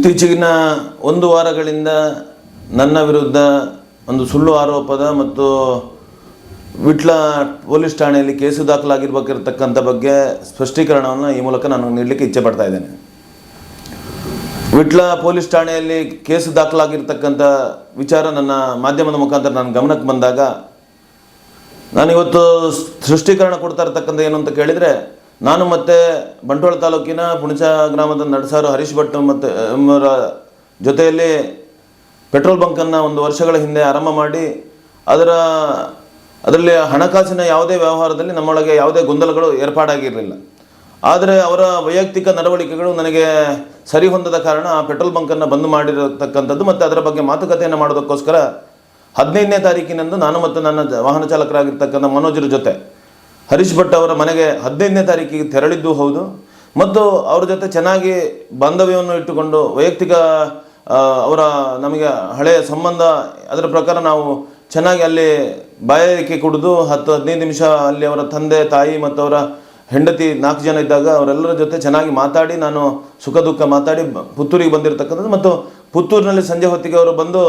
ಇತ್ತೀಚೆಗಿನ ಒಂದು ವಾರಗಳಿಂದ ನನ್ನ ವಿರುದ್ಧ ಒಂದು ಸುಳ್ಳು ಆರೋಪದ ಮತ್ತು ವಿಟ್ಲ ಪೊಲೀಸ್ ಠಾಣೆಯಲ್ಲಿ ಕೇಸು ದಾಖಲಾಗಿರ್ಬೇಕಿರತಕ್ಕಂಥ ಬಗ್ಗೆ ಸ್ಪಷ್ಟೀಕರಣವನ್ನು ಈ ಮೂಲಕ ನಾನು ನೀಡಲಿಕ್ಕೆ ಇಚ್ಛೆ ಪಡ್ತಾ ಇದ್ದೇನೆ. ವಿಟ್ಲ ಪೊಲೀಸ್ ಠಾಣೆಯಲ್ಲಿ ಕೇಸು ದಾಖಲಾಗಿರ್ತಕ್ಕಂಥ ವಿಚಾರ ನನ್ನ ಮಾಧ್ಯಮದ ಮುಖಾಂತರ ನನ್ನ ಗಮನಕ್ಕೆ ಬಂದಾಗ ನಾನಿವತ್ತು ಸೃಷ್ಟೀಕರಣ ಕೊಡ್ತಾ ಇರ್ತಕ್ಕಂಥ ಏನು ಅಂತ ಕೇಳಿದರೆ ನಾನು ಮತ್ತೆ ಬಂಟ್ವಾಳ ತಾಲೂಕಿನ ಪುಣಚ ಗ್ರಾಮದ ನಡಸಾರು ಹರೀಶ್ ಭಟ್ ಮತ್ತು ಎಂಬರ ಜೊತೆಯಲ್ಲಿ ಪೆಟ್ರೋಲ್ ಬಂಕನ್ನು ಒಂದು ವರ್ಷಗಳ ಹಿಂದೆ ಆರಂಭ ಮಾಡಿ, ಅದರ, ಅದರಲ್ಲಿ ಹಣಕಾಸಿನ ಯಾವುದೇ ವ್ಯವಹಾರದಲ್ಲಿ ನಮ್ಮೊಳಗೆ ಯಾವುದೇ ಗೊಂದಲಗಳು ಏರ್ಪಾಡಾಗಿರಲಿಲ್ಲ. ಆದರೆ ಅವರ ವೈಯಕ್ತಿಕ ನಡವಳಿಕೆಗಳು ನನಗೆ ಸರಿ ಹೊಂದದ ಕಾರಣ ಆ ಪೆಟ್ರೋಲ್ ಬಂಕನ್ನು ಬಂದ್ ಮಾಡಿರತಕ್ಕಂಥದ್ದು ಮತ್ತು ಅದರ ಬಗ್ಗೆ ಮಾತುಕತೆಯನ್ನು ಮಾಡೋದಕ್ಕೋಸ್ಕರ ಹದಿನೈದನೇ ತಾರೀಕಿನಂದು ನಾನು ಮತ್ತು ನನ್ನ ವಾಹನ ಚಾಲಕರಾಗಿರ್ತಕ್ಕಂಥ ಮನೋಜರ ಜೊತೆ ಹರೀಶ್ ಭಟ್ ಅವರ ಮನೆಗೆ ಹದಿನೈದನೇ ತಾರೀಕಿಗೆ ತೆರಳಿದ್ದು ಹೌದು. ಮತ್ತು ಅವರ ಜೊತೆ ಚೆನ್ನಾಗಿ ಬಾಂಧವ್ಯವನ್ನು ಇಟ್ಟುಕೊಂಡು ವೈಯಕ್ತಿಕ ಅವರ ನಮಗೆ ಹಳೆಯ ಸಂಬಂಧ ಅದರ ಪ್ರಕಾರ ನಾವು ಚೆನ್ನಾಗಿ ಅಲ್ಲಿ ಬಾಯಾರಿಕೆ ಕುಡಿದು ಹತ್ತು ಹದಿನೈದು ನಿಮಿಷ ಅಲ್ಲಿ ಅವರ ತಂದೆ, ತಾಯಿ ಮತ್ತು ಅವರ ಹೆಂಡತಿ ನಾಲ್ಕು ಜನ ಇದ್ದಾಗ ಅವರೆಲ್ಲರ ಜೊತೆ ಚೆನ್ನಾಗಿ ಮಾತಾಡಿ ನಾನು ಸುಖ ದುಃಖ ಮಾತಾಡಿ ಪುತ್ತೂರಿಗೆ ಬಂದಿರತಕ್ಕಂಥದ್ದು. ಮತ್ತು ಪುತ್ತೂರಿನಲ್ಲಿ ಸಂಜೆ ಹೊತ್ತಿಗೆ ಅವರು ಬಂದು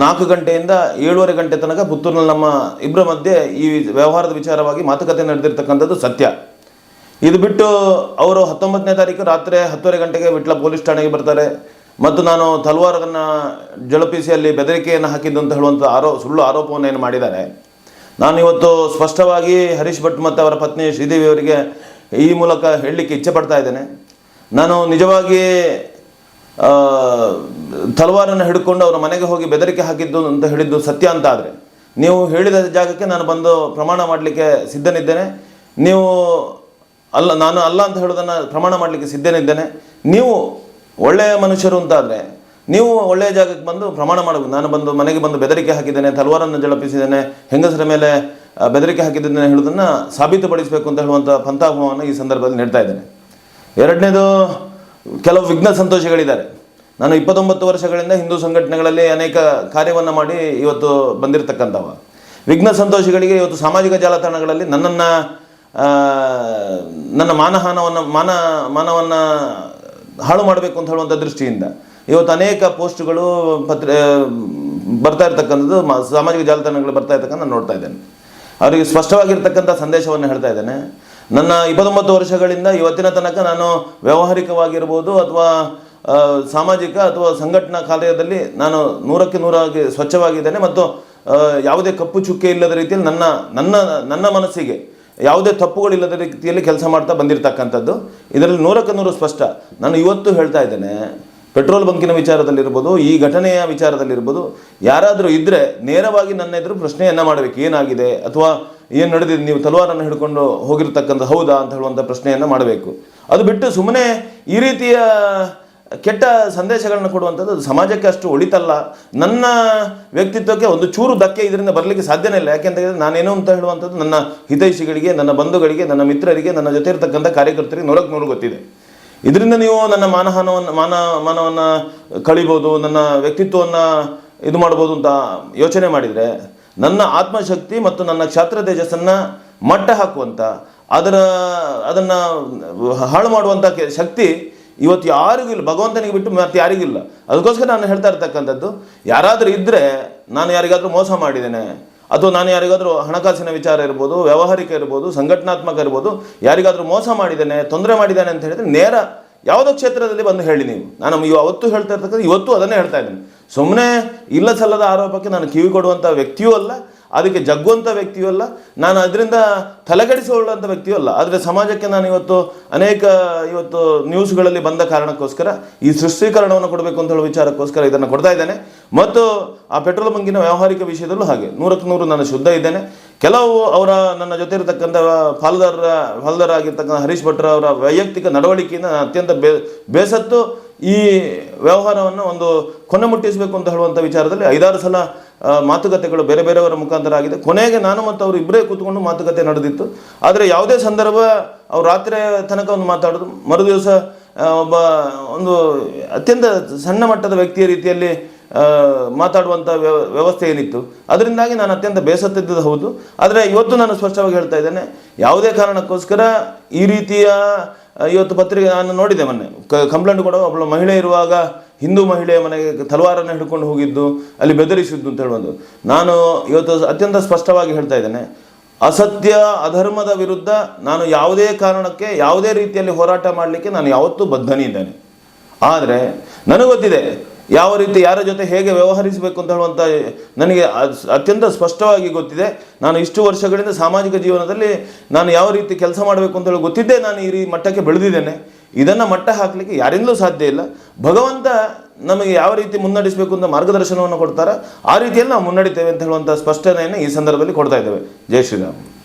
ನಾಲ್ಕು ಗಂಟೆಯಿಂದ ಏಳುವರೆ ಗಂಟೆ ತನಕ ಪುತ್ತೂರಿನಲ್ಲಿ ನಮ್ಮ ಇಬ್ಬರ ಮಧ್ಯೆ ಈ ವ್ಯವಹಾರದ ವಿಚಾರವಾಗಿ ಮಾತುಕತೆ ನಡೆದಿರ್ತಕ್ಕಂಥದ್ದು ಸತ್ಯ. ಇದು ಬಿಟ್ಟು ಅವರು ಹತ್ತೊಂಬತ್ತನೇ ತಾರೀಕು ರಾತ್ರಿ ಹತ್ತುವರೆ ಗಂಟೆಗೆ ವಿಟ್ಲ ಪೊಲೀಸ್ ಠಾಣೆಗೆ ಬರ್ತಾರೆ. ಮತ್ತು ನಾನು ತಲ್ವಾರನ್ನು ಜಳಪಿಸಿ ಅಲ್ಲಿ ಬೆದರಿಕೆಯನ್ನು ಹಾಕಿದ್ದು ಅಂತ ಹೇಳುವಂಥ ಆರೋ, ಸುಳ್ಳು ಆರೋಪವನ್ನು ಏನು ಮಾಡಿದ್ದಾರೆ. ನಾನು ಇವತ್ತು ಸ್ಪಷ್ಟವಾಗಿ ಹರೀಶ್ ಭಟ್ ಮತ್ತು ಅವರ ಪತ್ನಿ ಶ್ರೀದೇವಿ ಅವರಿಗೆ ಈ ಮೂಲಕ ಹೇಳಲಿಕ್ಕೆ ಇಚ್ಛೆ ಪಡ್ತಾ ಇದ್ದೇನೆ. ನಾನು ನಿಜವಾಗಿ ತಲವಾರನ್ನು ಹಿಡ್ಕೊಂಡು ಅವರ ಮನೆಗೆ ಹೋಗಿ ಬೆದರಿಕೆ ಹಾಕಿದ್ದು ಅಂತ ಹೇಳಿದ್ದು ಸತ್ಯ ಅಂತ ಆದರೆ ನೀವು ಹೇಳಿದ ಜಾಗಕ್ಕೆ ನಾನು ಬಂದು ಪ್ರಮಾಣ ಮಾಡಲಿಕ್ಕೆ ಸಿದ್ಧನಿದ್ದೇನೆ. ನೀವು ಅಲ್ಲ, ನಾನು ಅಲ್ಲ ಅಂತ ಹೇಳೋದನ್ನು ಪ್ರಮಾಣ ಮಾಡಲಿಕ್ಕೆ ಸಿದ್ಧನಿದ್ದೇನೆ. ನೀವು ಒಳ್ಳೆಯ ಮನುಷ್ಯರು ಅಂತಾದರೆ, ನೀವು ಒಳ್ಳೆಯ ಜಾಗಕ್ಕೆ ಬಂದು ಪ್ರಮಾಣ ಮಾಡಬೇಕು ನಾನು ಬಂದು ಮನೆಗೆ ಬಂದು ಬೆದರಿಕೆ ಹಾಕಿದ್ದೇನೆ, ತಲವಾರನ್ನು ಜಳಪಿಸಿದ್ದೇನೆ, ಹೆಂಗಸರ ಮೇಲೆ ಬೆದರಿಕೆ ಹಾಕಿದ್ದೇನೆ ಹೇಳೋದನ್ನು ಸಾಬೀತುಪಡಿಸಬೇಕು ಅಂತ ಹೇಳುವಂಥ ಪಂಥಾಭವನ್ನು ಈ ಸಂದರ್ಭದಲ್ಲಿ ನೀಡ್ತಾ ಇದ್ದೇನೆ. ಎರಡನೇದು ಕೆಲವು ವಿಘ್ನ ಸಂತೋಷಗಳಿದ್ದಾರೆ. ನಾನು ಇಪ್ಪತ್ತೊಂಬತ್ತು ವರ್ಷಗಳಿಂದ ಹಿಂದೂ ಸಂಘಟನೆಗಳಲ್ಲಿ ಅನೇಕ ಕಾರ್ಯವನ್ನು ಮಾಡಿ ಇವತ್ತು ಬಂದಿರತಕ್ಕಂಥವ. ವಿಘ್ನ ಸಂತೋಷಗಳಿಗೆ ಇವತ್ತು ಸಾಮಾಜಿಕ ಜಾಲತಾಣಗಳಲ್ಲಿ ನನ್ನನ್ನು ನನ್ನ ಮಾನಹಾನವನ್ನು, ಮಾನ, ಮಾನವನ್ನು ಹಾಳು ಮಾಡಬೇಕು ಅಂತ ಹೇಳುವಂಥ ದೃಷ್ಟಿಯಿಂದ ಇವತ್ತು ಅನೇಕ ಪೋಸ್ಟ್ಗಳು ಪತ್ರ ಬರ್ತಾ ಇರ್ತಕ್ಕಂಥದ್ದು ಸಾಮಾಜಿಕ ಜಾಲತಾಣಗಳು ಬರ್ತಾ ಇರ್ತಕ್ಕಂಥ ನಾನು ನೋಡ್ತಾ ಇದ್ದೇನೆ. ಅವರಿಗೆ ಸ್ಪಷ್ಟವಾಗಿರ್ತಕ್ಕಂಥ ಸಂದೇಶವನ್ನು ಹೇಳ್ತಾ ಇದ್ದೇನೆ. ನನ್ನ ಇಪ್ಪತ್ತೊಂಬತ್ತು ವರ್ಷಗಳಿಂದ ಇವತ್ತಿನ ತನಕ ನಾನು ವ್ಯಾವಹಾರಿಕವಾಗಿರ್ಬೋದು ಅಥವಾ ಸಾಮಾಜಿಕ ಅಥವಾ ಸಂಘಟನಾ ಕಾರ್ಯದಲ್ಲಿ ನಾನು ನೂರಕ್ಕೆ ನೂರಾಗಿ ಸ್ವಚ್ಛವಾಗಿದ್ದೇನೆ ಮತ್ತು ಯಾವುದೇ ಕಪ್ಪು ಚುಕ್ಕೆ ಇಲ್ಲದ ರೀತಿಯಲ್ಲಿ ನನ್ನ ನನ್ನ ನನ್ನ ಮನಸ್ಸಿಗೆ ಯಾವುದೇ ತಪ್ಪುಗಳಿಲ್ಲದ ರೀತಿಯಲ್ಲಿ ಕೆಲಸ ಮಾಡ್ತಾ ಬಂದಿರತಕ್ಕಂಥದ್ದು. ಇದರಲ್ಲಿ ನೂರಕ್ಕೆ ನೂರು ಸ್ಪಷ್ಟ. ನಾನು ಇವತ್ತು ಹೇಳ್ತಾ ಇದ್ದೇನೆ, ಪೆಟ್ರೋಲ್ ಬಂಕಿನ ವಿಚಾರದಲ್ಲಿರ್ಬೋದು, ಈ ಘಟನೆಯ ವಿಚಾರದಲ್ಲಿರ್ಬೋದು, ಯಾರಾದರೂ ಇದ್ದರೆ ನೇರವಾಗಿ ನನ್ನ ಎದುರು ಪ್ರಶ್ನೆಯನ್ನು ಮಾಡಬೇಕು. ಏನಾಗಿದೆ? ಅಥವಾ ಏನು ನಡೆದಿದೆ? ನೀವು ತಲವಾರನ್ನು ಹಿಡ್ಕೊಂಡು ಹೋಗಿರ್ತಕ್ಕಂಥ ಹೌದಾ ಅಂತ ಹೇಳುವಂಥ ಪ್ರಶ್ನೆಯನ್ನು ಮಾಡಬೇಕು. ಅದು ಬಿಟ್ಟು ಸುಮ್ಮನೆ ಈ ರೀತಿಯ ಕೆಟ್ಟ ಸಂದೇಶಗಳನ್ನು ಕೊಡುವಂಥದ್ದು ಸಮಾಜಕ್ಕೆ ಅಷ್ಟು ಒಳಿತಲ್ಲ. ನನ್ನ ವ್ಯಕ್ತಿತ್ವಕ್ಕೆ ಒಂದು ಚೂರು ಧಕ್ಕೆ ಇದರಿಂದ ಬರಲಿಕ್ಕೆ ಸಾಧ್ಯನೇ ಇಲ್ಲ. ಯಾಕೆಂತ ಹೇಳಿದ್ರೆ ನಾನೇನು ಅಂತ ಹೇಳುವಂಥದ್ದು ನನ್ನ ಹಿತೈಷಿಗಳಿಗೆ, ನನ್ನ ಬಂಧುಗಳಿಗೆ, ನನ್ನ ಮಿತ್ರರಿಗೆ, ನನ್ನ ಜೊತೆ ಇರತಕ್ಕಂಥ ಕಾರ್ಯಕರ್ತರಿಗೆ ನೂರಕ್ಕೆ ನೂರು ಗೊತ್ತಿದೆ. ಇದರಿಂದ ನೀವು ನನ್ನ ಮಾನಹಾನವನ್ನು, ಮಾನ, ಮಾನವನ್ನು ಕಳಿಬೋದು, ನನ್ನ ವ್ಯಕ್ತಿತ್ವವನ್ನು ಇದು ಮಾಡ್ಬೋದು ಅಂತ ಯೋಚನೆ ಮಾಡಿದರೆ ನನ್ನ ಆತ್ಮಶಕ್ತಿ ಮತ್ತು ನನ್ನ ಕ್ಷಾತ್ರ ತೇಜಸ್ಸನ್ನು ಮಟ್ಟ ಹಾಕುವಂಥ ಅದರ ಅದನ್ನು ಹಾಳು ಮಾಡುವಂಥ ಶಕ್ತಿ ಇವತ್ತು ಯಾರಿಗೂ ಇಲ್ಲ. ಭಗವಂತನಿಗೆ ಬಿಟ್ಟು ಮತ್ತೆ ಯಾರಿಗಿಲ್ಲ ಅದಕ್ಕೋಸ್ಕರ ನಾನು ಹೇಳ್ತಾ ಇರ್ತಕ್ಕಂಥದ್ದು, ಯಾರಾದರೂ ಇದ್ದರೆ ನಾನು ಯಾರಿಗಾದರೂ ಮೋಸ ಮಾಡಿದ್ದೇನೆ, ಅಥವಾ ನಾನು ಯಾರಿಗಾದರೂ ಹಣಕಾಸಿನ ವಿಚಾರ ಇರ್ಬೋದು, ವ್ಯಾವಹಾರಿಕ ಇರ್ಬೋದು, ಸಂಘಟನಾತ್ಮಕ ಇರ್ಬೋದು, ಯಾರಿಗಾದರೂ ಮೋಸ ಮಾಡಿದ್ದೇನೆ, ತೊಂದರೆ ಮಾಡಿದ್ದಾನೆ ಅಂತ ಹೇಳಿದರೆ ನೇರ ಯಾವುದೋ ಕ್ಷೇತ್ರದಲ್ಲಿ ಬಂದು ಹೇಳಿ ನೀವು. ನಾನು ಇವ- ಅವತ್ತು ಹೇಳ್ತಾ ಇರ್ತಕ್ಕಂಥ ಇವತ್ತು ಅದನ್ನೇ ಹೇಳ್ತಾ ಇದ್ದೀನಿ. ಸುಮ್ಮನೆ ಇಲ್ಲ ಸಲ್ಲದ ಆರೋಪಕ್ಕೆ ನಾನು ಕಿವಿ ಕೊಡುವಂಥ ವ್ಯಕ್ತಿಯೂ ಅಲ್ಲ. ಅದಕ್ಕೆ ಜಗ್ಗುವಂಥ ವ್ಯಕ್ತಿಯೂ ಅಲ್ಲ. ನಾನು ಅದರಿಂದ ತಲೆಗೆಡಿಸಿಕೊಳ್ಳುವಂಥ ವ್ಯಕ್ತಿಯೂ ಅಲ್ಲ. ಆದರೆ ಸಮಾಜಕ್ಕೆ ನಾನು ಇವತ್ತು ಅನೇಕ ಇವತ್ತು ನ್ಯೂಸ್ಗಳಲ್ಲಿ ಬಂದ ಕಾರಣಕ್ಕೋಸ್ಕರ ಈ ಸೃಷ್ಟೀಕರಣವನ್ನು ಕೊಡಬೇಕು ಅಂತ ಹೇಳೋ ವಿಚಾರಕ್ಕೋಸ್ಕರ ಇದನ್ನು ಕೊಡ್ತಾ ಇದ್ದೇನೆ. ಮತ್ತು ಆ ಪೆಟ್ರೋಲ್ ಬಂಕಿನ ವ್ಯಾವಹಾರಿಕ ವಿಷಯದಲ್ಲೂ ಹಾಗೆ. ನೂರಕ್ಕೆ ನೂರು ನಾನು ಶುದ್ಧ ಇದ್ದೇನೆ. ಕೆಲವು ಅವರ ನನ್ನ ಜೊತೆ ಇರತಕ್ಕಂಥ ಪಾಲ್ದಾರ ಪಾಲ್ದಾರ ಆಗಿರ್ತಕ್ಕಂಥ ಹರೀಶ್ ಭಟ್ರ ಅವರ ವೈಯಕ್ತಿಕ ನಡವಳಿಕೆಯಿಂದ ಅತ್ಯಂತ ಬೇಸತ್ತು ಈ ವ್ಯವಹಾರವನ್ನು ಒಂದು ಕೊನೆ ಮುಟ್ಟಿಸಬೇಕು ಅಂತ ಹೇಳುವಂಥ ವಿಚಾರದಲ್ಲಿ ಐದಾರು ಸಲ ಮಾತುಕತೆಗಳು ಬೇರೆ ಬೇರೆಯವರ ಮುಖಾಂತರ ಆಗಿದೆ. ಕೊನೆಗೆ ನಾನು ಮತ್ತು ಅವರು ಇಬ್ಬರೇ ಕೂತ್ಕೊಂಡು ಮಾತುಕತೆ ನಡೆದಿತ್ತು. ಆದರೆ ಯಾವುದೇ ಸಂದರ್ಭ ಅವ್ರು ರಾತ್ರಿ ತನಕ ಒಂದು ಮಾತಾಡೋದು. ಮರು ದಿವಸ ಒಬ್ಬ ಒಂದು ಅತ್ಯಂತ ಸಣ್ಣ ಮಟ್ಟದ ವ್ಯಕ್ತಿಯ ರೀತಿಯಲ್ಲಿ ಮಾತಾಡುವಂಥ ವ್ಯವ ವ್ಯವಸ್ಥೆ ಏನಿತ್ತು? ಅದರಿಂದಾಗಿ ನಾನು ಅತ್ಯಂತ ಬೇಸತ್ತಿದ್ದದ್ದು ಹೌದು. ಆದರೆ ಇವತ್ತು ನಾನು ಸ್ಪಷ್ಟವಾಗಿ ಹೇಳ್ತಾ ಇದ್ದೇನೆ, ಯಾವುದೇ ಕಾರಣಕ್ಕೋಸ್ಕರ ಈ ರೀತಿಯ ಇವತ್ತು ಪತ್ರಿಕೆ ನಾನು ನೋಡಿದೆ ಮೊನ್ನೆ. ಕಂಪ್ಲೇಂಟ್ ಕೊಡುವ ಒಬ್ಬಳು ಮಹಿಳೆ ಇರುವಾಗ ಹಿಂದೂ ಮಹಿಳೆಯ ಮನೆಗೆ ತಲವಾರನ್ನು ಹಿಡ್ಕೊಂಡು ಹೋಗಿದ್ದು, ಅಲ್ಲಿ ಬೆದರಿಸಿದ್ದು ಅಂತ ಹೇಳುವುದು ನಾನು ಇವತ್ತು ಅತ್ಯಂತ ಸ್ಪಷ್ಟವಾಗಿ ಹೇಳ್ತಾ ಇದ್ದೇನೆ, ಅಸತ್ಯ, ಅಧರ್ಮದ ವಿರುದ್ಧ ನಾನು ಯಾವುದೇ ಕಾರಣಕ್ಕೆ, ಯಾವುದೇ ರೀತಿಯಲ್ಲಿ ಹೋರಾಟ ಮಾಡಲಿಕ್ಕೆ ನಾನು ಯಾವತ್ತೂ ಬದ್ಧನಿದ್ದೇನೆ. ಆದರೆ, ನನಗೆ ಗೊತ್ತಿದೆ ಯಾವ ರೀತಿ ಯಾರ ಜೊತೆ ಹೇಗೆ ವ್ಯವಹರಿಸಬೇಕು ಅಂತ ಹೇಳುವಂಥ ನನಗೆ ಅತ್ಯಂತ ಸ್ಪಷ್ಟವಾಗಿ ಗೊತ್ತಿದೆ. ನಾನು ಇಷ್ಟು ವರ್ಷಗಳಿಂದ ಸಾಮಾಜಿಕ ಜೀವನದಲ್ಲಿ ನಾನು ಯಾವ ರೀತಿ ಕೆಲಸ ಮಾಡಬೇಕು ಅಂತ ಹೇಳಿ ಗೊತ್ತಿದ್ದೇ ನಾನು ಈ ಮಟ್ಟಕ್ಕೆ ಬೆಳೆದಿದ್ದೇನೆ. ಇದನ್ನು ಮಟ್ಟ ಹಾಕಲಿಕ್ಕೆ ಯಾರಿಂದಲೂ ಸಾಧ್ಯ ಇಲ್ಲ. ಭಗವಂತ ನಮಗೆ ಯಾವ ರೀತಿ ಮುನ್ನಡೆಸಬೇಕು ಅಂತ ಮಾರ್ಗದರ್ಶನವನ್ನು ಕೊಡ್ತಾರೋ, ಆ ರೀತಿಯಲ್ಲಿ ನಾವು ಮುನ್ನಡಿತೇವೆ ಅಂತ ಹೇಳುವಂಥ ಸ್ಪಷ್ಟನೆಯನ್ನು ಈ ಸಂದರ್ಭದಲ್ಲಿ ಕೊಡ್ತಾ ಇದ್ದೇವೆ. ಜೈ ಶ್ರೀರಾಮ್.